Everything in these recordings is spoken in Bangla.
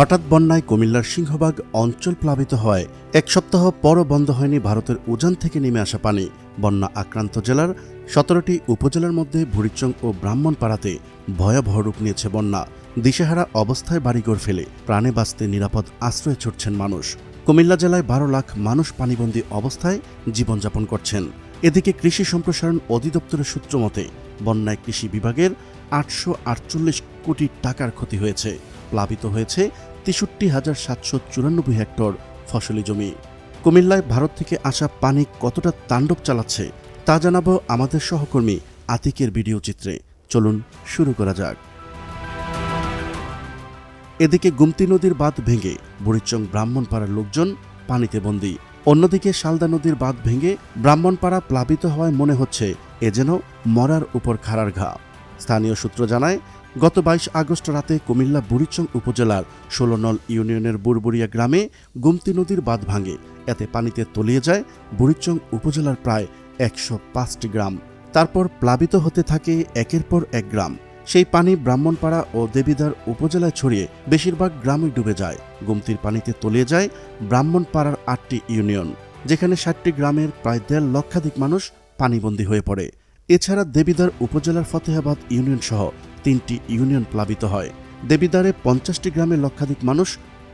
হঠাৎ বন্যায় কুমিল্লার সিংহবাগ অঞ্চল প্লাবিত হয়। এক সপ্তাহ পরও বন্ধ হয়নি ভারতের উজান থেকে নেমে আসা পানি। বন্যা আক্রান্ত জেলার সতেরোটি উপজেলার মধ্যে ভুরিচং ও ব্রাহ্মণপাড়াতে ভয়াবহ রূপ নিয়েছে বন্যা। দিশেহারা অবস্থায় বাড়িঘর ফেলে, প্রাণে বাঁচতে নিরাপদ আশ্রয়ে ছুটছেন মানুষ। কুমিল্লা জেলায় বারো লাখ মানুষ পানিবন্দী অবস্থায় জীবনযাপন করছেন। এদিকে কৃষি সম্প্রসারণ অধিদপ্তরের সূত্র মতে, বন্যায় কৃষি বিভাগের আটশো আটচল্লিশ কোটি টাকার ক্ষতি হয়েছে। প্লাবিত হয়েছে তেষট্টি হাজার সাতশো চুরানব্বই হেক্টর ফসলি জমি। কুমিল্লায় ভারত থেকে আসা পানি কতটা তাণ্ডব চালাচ্ছে তা জানাব আমাদের সহকর্মী আতিকের ভিডিও চিত্রে। চলুন শুরু করা যাক। এদিকে গুমতি নদীর বাঁধ ভেঙে বুড়িচং ব্রাহ্মণপাড়ার লোকজন পানিতে বন্দী। অন্যদিকে শালদা নদীর বাঁধ ভেঙে ব্রাহ্মণপাড়া প্লাবিত হওয়ায় মনে হচ্ছে এ যেন মরার উপর খাড়ার ঘা। স্থানীয় সূত্র জানায়, গত বাইশ আগস্ট রাতে কুমিল্লা বুড়িচং উপজেলার ষোলনল ইউনিয়নের বুরবুরিয়া গ্রামে গুমতি নদীর বাঁধ ভাঙে। এতে পানিতে তলিয়ে যায় বুড়িচং উপজেলার প্রায় একশো পাঁচটি গ্রাম। তারপর প্লাবিত হতে থাকে একের পর এক গ্রাম। সেই পানি ব্রাহ্মণপাড়া ও দেবিদার উপজেলায় ছড়িয়ে বেশিরভাগ গ্রামে ডুবে যায়। গুমতির পানিতে তলিয়ে যায় ব্রাহ্মণপাড়ার আটটি ইউনিয়ন, যেখানে ষাটটি গ্রামের প্রায় দেড় লক্ষাধিক মানুষ পানিবন্দী হয়ে পড়ে। এছাড়া দেবিদার উপজেলার ফতেহাবাদ ইউনিয়ন সহ তিনটি ইউনিয়ন প্লাবিত হয়। দেবিদারে পঞ্চাশটি গ্রামের লক্ষাধিক মানুষ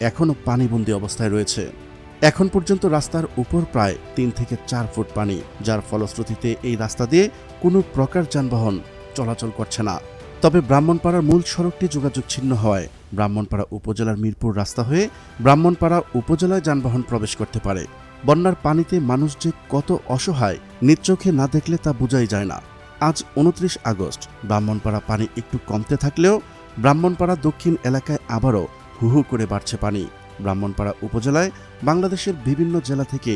এখনও পানিবন্দী অবস্থায় রয়েছে। এখন পর্যন্ত রাস্তার উপর প্রায় তিন থেকে চার ফুট পানি, যার ফলশ্রুতিতে এই রাস্তা দিয়ে কোনো প্রকার যানবাহন চলাচল করছে না। তবে ব্রাহ্মণপাড়ার মূল সড়কটি যোগাযোগ ছিন্ন হওয়ায় ব্রাহ্মণপাড়া উপজেলার মিরপুর রাস্তা হয়ে ব্রাহ্মণপাড়া উপজেলায় যানবাহন প্রবেশ করতে পারে। বন্যার পানিতে মানুষ যে কত অসহায় নিজ চোখে না দেখলে তা বোঝাই যায় না। আজ উনত্রিশ আগস্ট, ব্রাহ্মণপাড়া পানি একটু কমতে থাকলেও ব্রাহ্মণপাড়া দক্ষিণ এলাকায় আবারও হুহু করে বাড়ছে পানি। ব্রাহ্মণপাড়া উপজেলায় বাংলাদেশের বিভিন্ন জেলা থেকে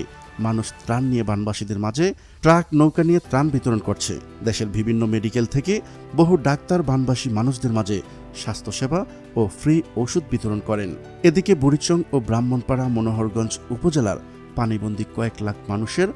মানুষ ত্রাণ নিয়ে বানবাসীদের মাঝে ট্রাক নৌকা নিয়ে ত্রাণ বিতরণ করছে। দেশের বিভিন্ন মেডিকেল থেকে বহু ডাক্তার বানবাসী মানুষদের মাঝে স্বাস্থ্যসেবা ও ফ্রি ওষুধ বিতরণ করেন। এদিকে বুড়িচং ও ব্রাহ্মণপাড়া মনোহরগঞ্জ উপজেলার পানিবন্দী কয়েক লাখ মানুষের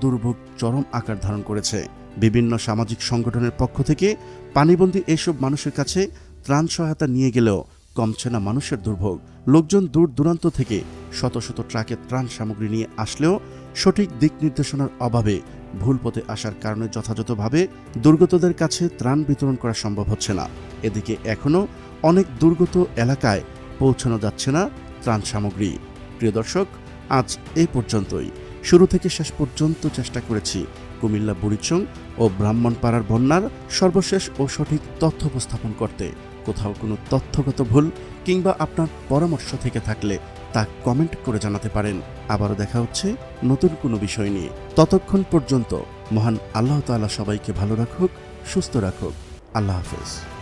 দুর্ভোগ চরম আকার ধারণ করেছে। বিভিন্ন সামাজিক সংগঠনের পক্ষ থেকে পানিবন্দী এইসব মানুষের কাছে ত্রাণ সহায়তা নিয়ে গেলেও কমছে না মানুষের দুর্ভোগ। লোকজন দূর দূরান্ত থেকে শত শত ট্রাকে ত্রাণ সামগ্রী নিয়ে আসলেও সঠিক দিক নির্দেশনার অভাবে ভুল পথে আসার কারণে যথাযথভাবে দুর্গতদের কাছে ত্রাণ বিতরণ করা সম্ভব হচ্ছে না। এদিকে এখনও অনেক দুর্গত এলাকায় পৌঁছানো যাচ্ছে না ত্রাণ সামগ্রী। প্রিয় দর্শক আজ এই পর্যন্তই। শুরু থেকে শেষ পর্যন্ত চেষ্টা করেছি কুমিল্লা বুড়িচং ও ব্রাহ্মণপাড়ার বন্যার সর্বশেষ ও সঠিক তথ্য উপস্থাপন করতে। কোথাও কোনো তথ্যগত ভুল কিংবা আপনার পরামর্শ থেকে থাকলে তা কমেন্ট করে জানাতে পারেন। আবারও দেখা হচ্ছে নতুন কোনো বিষয় নিয়ে। ততক্ষণ পর্যন্ত মহান আল্লাহ তাআলা সবাইকে ভালো রাখুক, সুস্থ রাখুক। আল্লাহ হাফেজ।